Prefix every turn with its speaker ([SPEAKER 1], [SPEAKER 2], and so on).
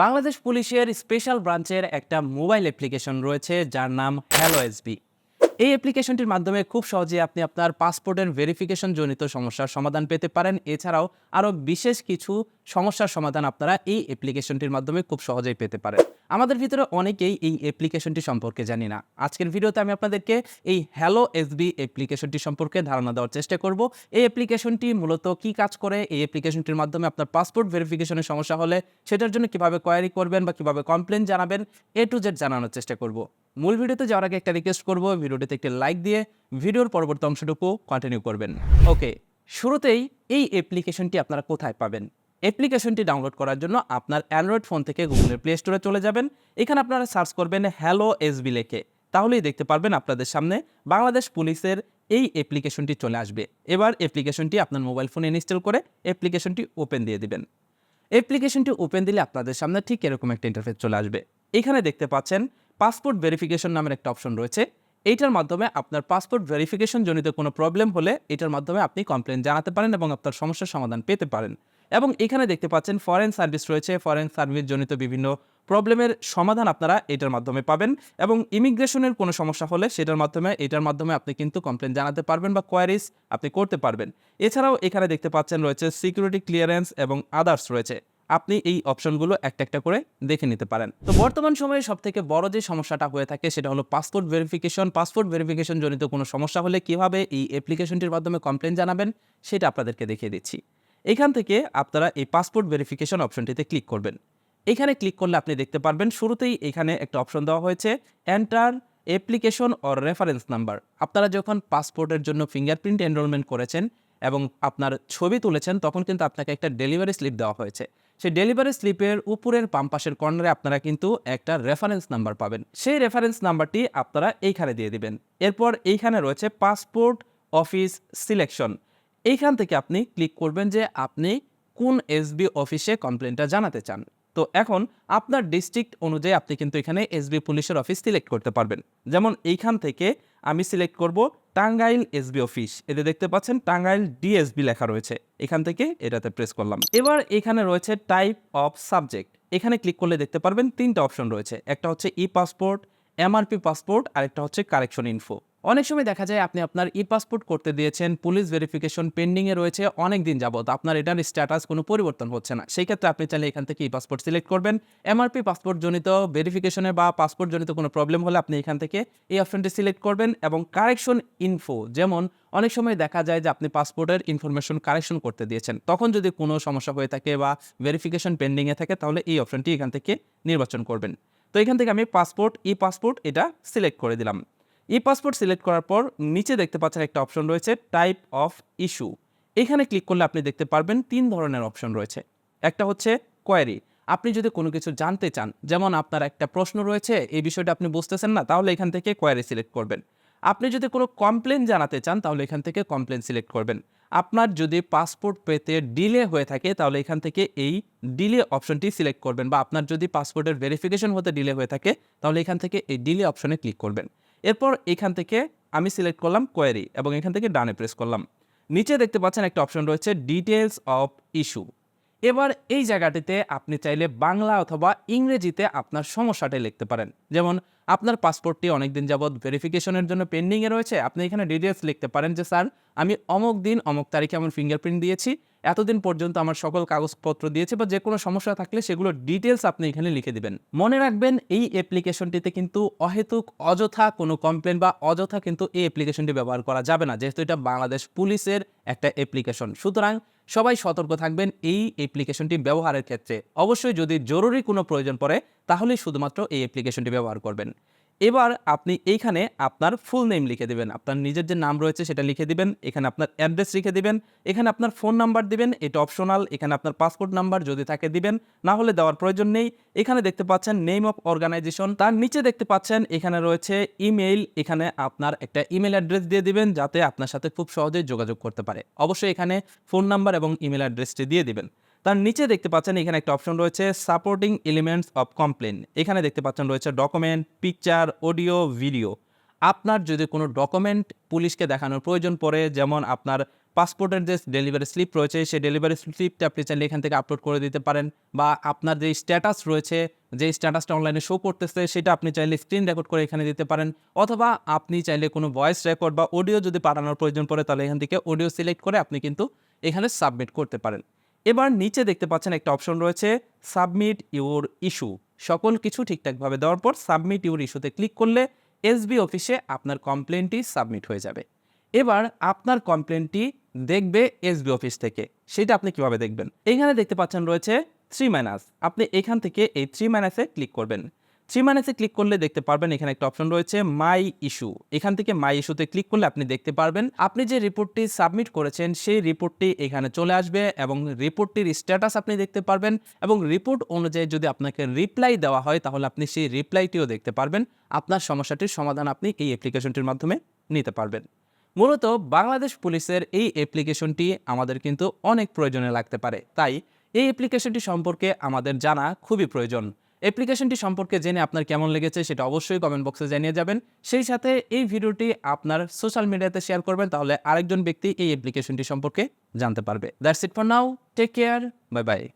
[SPEAKER 1] বাংলাদেশ পুলিশের স্পেশাল ব্রাঞ্চের একটা মোবাইল অ্যাপ্লিকেশন রয়েছে, যার নাম হ্যালো এসবি এই অ্যাপ্লিকেশনটির মাধ্যমে খুব সহজে আপনি আপনার পাসপোর্টের ভেরিফিকেশন জনিত সমস্যার সমাধান পেতে পারেন। এছাড়াও আরও বিশেষ কিছু সমস্যার সমাধান আপনারা এই অ্যাপ্লিকেশনটির মাধ্যমে খুব সহজেই পেতে পারেন। আমাদের ভিতরে অনেকেই এই অ্যাপ্লিকেশনটি সম্পর্কে জানি না। আজকের ভিডিওতে আমি আপনাদেরকে এই হ্যালো এসবি অ্যাপ্লিকেশনটি সম্পর্কে ধারণা দেওয়ার চেষ্টা করব। এই অ্যাপ্লিকেশনটি মূলত কি কাজ করে? এই অ্যাপ্লিকেশনটির মাধ্যমে আপনার পাসপোর্ট ভেরিফিকেশনের সমস্যা হলে সেটার জন্য কীভাবে কোয়ারি করবেন বা কীভাবে কমপ্লেন জানাবেন এ টু জেড জানানোর চেষ্টা করব। মূল ভিডিওতে যাওয়ার আগে একটা রিকোয়েস্ট করব, ভিডিওটিতে একটি লাইক দিয়ে ভিডিওর পরবর্তী অংশটুকু কন্টিনিউ করবেন। ওকে শুরুতেই এই অ্যাপ্লিকেশনটি আপনারা কোথায় পাবেন? অ্যাপ্লিকেশনটি ডাউনলোড করার জন্য আপনার অ্যান্ড্রয়েড ফোন থেকে গুগলের প্লে স্টোরে চলে যাবেন। এখানে আপনারা সার্চ করবেন হ্যালো এসবি লেখে। তাহলেই দেখতে পারবেন আপনাদের সামনে বাংলাদেশ পুলিশের এই অ্যাপ্লিকেশনটি চলে আসবে। এবার অ্যাপ্লিকেশনটি আপনার মোবাইল ফোনে ইনস্টল করে অ্যাপ্লিকেশনটি ওপেন দিয়ে দিবেন। অ্যাপ্লিকেশনটি ওপেন দিলে আপনাদের সামনে ঠিক এরকম একটা ইন্টারফেস চলে আসবে। এখানে দেখতে পাচ্ছেন পাসপোর্ট ভেরিফিকেশন নামের একটা অপশন রয়েছে। এইটার মাধ্যমে আপনার পাসপোর্ট ভেরিফিকেশন জনিত কোনো প্রবলেম হলে এটার মাধ্যমে আপনি কমপ্লেন জানাতে পারেন এবং আপনার সমস্যার সমাধান পেতে পারেন। এবং এখানে দেখতে পাচ্ছেন ফরেন সার্ভিস রয়েছে। ফরেন সার্ভিস জনিত বিভিন্ন প্রবলেমের সমাধান আপনারা এটার মাধ্যমে পাবেন এবং ইমিগ্রেশনের কোনো সমস্যা হলে সেটার মাধ্যমে, এটার মাধ্যমে আপনি কিন্তু কমপ্লেন জানাতে পারবেন বা কোয়ারিজ আপনি করতে পারবেন। এছাড়াও এখানে দেখতে পাচ্ছেন রয়েছে সিকিউরিটি ক্লিয়ারেন্স এবং আদার্স রয়েছে। আপনি এই অপশনগুলো একটা একটা করে দেখে নিতে পারেন। তো বর্তমান সময়ে সব থেকে বড় যে সমস্যাটা হয়ে থাকে সেটা হলো পাসপোর্ট ভেরিফিকেশন পাসপোর্ট ভেরিফিকেশন জনিত কোনো সমস্যা হলে কীভাবে এই অ্যাপ্লিকেশনটির মাধ্যমে কমপ্লেন জানাবেন, সেটা আপনাদেরকে দেখিয়ে দিচ্ছি। এখান থেকে আপনারা এই পাসপোর্ট ভেরিফিকেশন অপশনটিতে ক্লিক করবেন। এখানে ক্লিক করলে আপনি দেখতে পারবেন শুরুতেই এখানে একটা অপশন দেওয়া হয়েছে enter application or reference number আপনারা যখন পাসপোর্টের জন্য ফিঙ্গারপ্রিন্ট এনরোলমেন্ট করেছেন এবং আপনার ছবি তুলেছেন, তখন কিন্তু আপনাকে একটা ডেলিভারি স্লিপ দেওয়া হয়েছে। সেই ডেলিভারি স্লিপের উপরের পাম্পাসের কর্নারে আপনারা কিন্তু একটা রেফারেন্স নাম্বার পাবেন। সেই রেফারেন্স নাম্বারটি আপনারা এইখানে দিয়ে দিবেন। এরপর এইখানে রয়েছে পাসপোর্ট অফিস সিলেকশন এইখান থেকে আপনি ক্লিক করবেন যে আপনি কোন এসবি অফিসে কমপ্লেনটা জানাতে চান। তো এখন আপনার ডিস্ট্রিক্ট অনুযায়ী আপনি কিন্তু এখানে এসবি পুলিশের অফিস সিলেক্ট করতে পারবেন। যেমন এইখান থেকে আমি সিলেক্ট করব টাঙ্গাইল এসবি অফিস এতে দেখতে পাচ্ছেন টাঙ্গাইল ডিএসবি লেখা রয়েছে। এখান থেকে এটাতে প্রেস করলাম। এবার এখানে রয়েছে টাইপ অফ সাবজেক্ট এখানে ক্লিক করলে দেখতে পারবেন তিনটা অপশন রয়েছে। একটা হচ্ছে ই পাসপোর্ট এমআরপি পাসপোর্ট আর একটা হচ্ছে কারেকশন ইনফো অনেক সময় দেখা যায় আপনি আপনার ই পাসপোর্ট করতে দিয়েছেন পুলিশ ভেরিফিকেশন পেন্ডিংয়ে রয়েছে, অনেক দিন যাবত আপনার এটার স্ট্যাটাস কোনো পরিবর্তন হচ্ছে না। সেই ক্ষেত্রে আপনি চাইলে এখান থেকে ই পাসপোর্ট সিলেক্ট করবেন এমআরপি পাসপোর্ট জনিত ভেরিফিকেশনে বা পাসপোর্ট জনিত কোনো প্রবলেম হলে আপনি এখান থেকে এই অপশনটি সিলেক্ট করবেন এবং কারেকশন ইনফো যেমন অনেক সময় দেখা যায় যে আপনি পাসপোর্টের ইনফরমেশন কারেকশন করতে দিয়েছেন। তখন যদি কোনো সমস্যা হয়ে থাকে বা ভেরিফিকেশন পেন্ডিংয়ে থাকে, তাহলে এই অপশনটি এখান থেকে নির্বাচন করবেন। তো এখান থেকে আমি পাসপোর্ট ই পাসপোর্ট এটা সিলেক্ট করে দিলাম। ই পাসপোর্ট সিলেক্ট করার পর নিচে দেখতে পাচ্ছেন একটা অপশন রয়েছে টাইপ অফ ইস্যু এখানে ক্লিক করলে আপনি দেখতে পারবেন তিন ধরনের অপশন রয়েছে। একটা হচ্ছে কোয়ারি আপনি যদি কোনো কিছু জানতে চান, যেমন আপনার একটা প্রশ্ন রয়েছে, এই বিষয়টা আপনি বুঝতেছেন না, তাহলে এখান থেকে কোয়ারি সিলেক্ট করবেন। আপনি যদি কোনো কমপ্লেন জানাতে চান, তাহলে এখান থেকে কমপ্লেন সিলেক্ট করবেন। আপনার যদি পাসপোর্ট পেতে ডিলে হয়ে থাকে, তাহলে এখান থেকে এই ডিলে অপশনটি সিলেক্ট করবেন বা আপনার যদি পাসপোর্টের ভেরিফিকেশন হতে ডিলে হয়ে থাকে, তাহলে এখান থেকে এই ডিলে অপশনে ক্লিক করবেন। এরপর এখান থেকে আমি সিলেক্ট করলাম কোয়ারি এবং এখান থেকে ডানে প্রেস করলাম। নিচে দেখতে পাচ্ছেন একটা অপশন রয়েছে ডিটেলস অফ ইস্যু এবার এই জায়গাটিতে আপনি চাইলে বাংলা অথবা ইংরেজিতে আপনার সমস্যাটাই লিখতে পারেন। যেমন আপনার পাসপোর্টটি অনেকদিন যাবৎ ভেরিফিকেশনের জন্য পেন্ডিংয়ে রয়েছে। আপনি এখানে ডিটেলস লিখতে পারেন যে, স্যার, আমি অমুক দিন, অমুক তারিখে আমার ফিঙ্গারপ্রিন্ট দিয়েছি। এতদিন পর্যন্ত আমার সকল কাগজপত্র দিয়েছে বা যে কোনো সমস্যা থাকলে সেগুলো ডিটেলস আপনি এখানে লিখে দিবেন। মনে রাখবেন, এই অ্যাপ্লিকেশনটিতে কিন্তু অহেতুক, অযথা কোনো কমপ্লেন বা অযথা কিন্তু এই অ্যাপ্লিকেশনটি ব্যবহার করা যাবে না। যেহেতু এটা বাংলাদেশ পুলিশের একটা অ্যাপ্লিকেশন সুতরাং সবাই সতর্ক থাকবেন এই অ্যাপ্লিকেশনটি ব্যবহারের ক্ষেত্রে। অবশ্যই যদি জরুরি কোনো প্রয়োজন পড়ে তাহলেই শুধুমাত্র এই অ্যাপ্লিকেশনটি ব্যবহার করবেন। এবার আপনি এইখানে আপনার ফুল নেম লিখে দেবেন। আপনার নিজের যে নাম রয়েছে সেটা লিখে দিবেন। এখানে আপনার অ্যাড্রেস লিখে দিবেন। এখানে আপনার ফোন নাম্বার দিবেন। এটা অপশনাল এখানে আপনার পাসপোর্ট নাম্বার যদি থাকে দিবেন। না হলে দেওয়ার প্রয়োজন নেই। এখানে দেখতে পাচ্ছেন নেম অফ অর্গানাইজেশন তার নিচে দেখতে পাচ্ছেন এখানে রয়েছে ইমেইল এখানে আপনার একটা ইমেল অ্যাড্রেস দিয়ে দিবেন যাতে আপনার সাথে খুব সহজেই যোগাযোগ করতে পারে। অবশ্যই এখানে ফোন নাম্বার এবং ইমেল অ্যাড্রেসটি দিয়ে দিবেন। তার নিচে দেখতে পাচ্ছেন এখানে একটা অপশন রয়েছে সাপোর্টিং এলিমেন্টস অফ কমপ্লেন এখানে দেখতে পাচ্ছেন রয়েছে ডকুমেন্ট, পিকচার, অডিও, ভিডিও। আপনার যদি কোনো ডকুমেন্ট পুলিশকে দেখানোর প্রয়োজন পড়ে, যেমন আপনার পাসপোর্টের যে ডেলিভারি স্লিপ রয়েছে, সেই ডেলিভারি স্লিপটা আপনি চাইলে এখান থেকে আপলোড করে দিতে পারেন বা আপনার যে স্ট্যাটাস রয়েছে, যে স্ট্যাটাসটা অনলাইনে শো করতেছে, সেটা আপনি চাইলে স্ক্রিন রেকর্ড করে এখানে দিতে পারেন। অথবা আপনি চাইলে কোনো ভয়েস রেকর্ড বা অডিও যদি পাঠানোর প্রয়োজন পড়ে, তাহলে এখান থেকে অডিও সিলেক্ট করে আপনি কিন্তু এখানে সাবমিট করতে পারেন। এবার নিচে দেখতে পাচ্ছেন একটা অপশন রয়েছে, সাবমিট ইউর ইস্যু। সকল কিছু ঠিকঠাকভাবে দেওয়ার পর সাবমিট ইউর ইস্যুতে ক্লিক করলে এসবি অফিসে আপনার কমপ্লেনটি সাবমিট হয়ে যাবে। এবার আপনার কমপ্লেনটি দেখবে এসবি অফিস থেকে। সেটা আপনি কীভাবে দেখবেন? এখানে দেখতে পাচ্ছেন রয়েছে থ্রি মাইনাস আপনি এখান থেকে এই থ্রি মাইনাসে ক্লিক করবেন। থ্রি মাইনাসে ক্লিক করলে দেখতে পারবেন এখানে একটা অপশন রয়েছে মাই ইস্যু এখান থেকে মাই ইস্যুতে ক্লিক করলে আপনি দেখতে পারবেন, আপনি যে রিপোর্টটি সাবমিট করেছেন, সেই রিপোর্টটি এখানে চলে আসবে এবং রিপোর্টটির স্ট্যাটাস আপনি দেখতে পারবেন এবং রিপোর্ট অনুযায়ী যদি আপনাকে রিপ্লাই দেওয়া হয়, তাহলে আপনি সেই রিপ্লাইটিও দেখতে পারবেন। আপনার সমস্যাটির সমাধান আপনি এই অ্যাপ্লিকেশনটির মাধ্যমে নিতে পারবেন। মূলত বাংলাদেশ পুলিশের এই অ্যাপ্লিকেশনটি আমাদের কিন্তু অনেক প্রয়োজনে লাগতে পারে। তাই এই অ্যাপ্লিকেশনটি সম্পর্কে আমাদের জানা খুবই প্রয়োজন। অ্যাপ্লিকেশনটি সম্পর্কে জেনে আপনার কেমন লেগেছে সেটা অবশ্যই কমেন্ট বক্সে জানিয়ে যাবেন। সেই সাথে এই ভিডিওটি আপনার সোশ্যাল মিডিয়াতে শেয়ার করবেন, তাহলে আরেকজন ব্যক্তি এই অ্যাপ্লিকেশনটি সম্পর্কে জানতে পারবে। That's it for now take care bye bye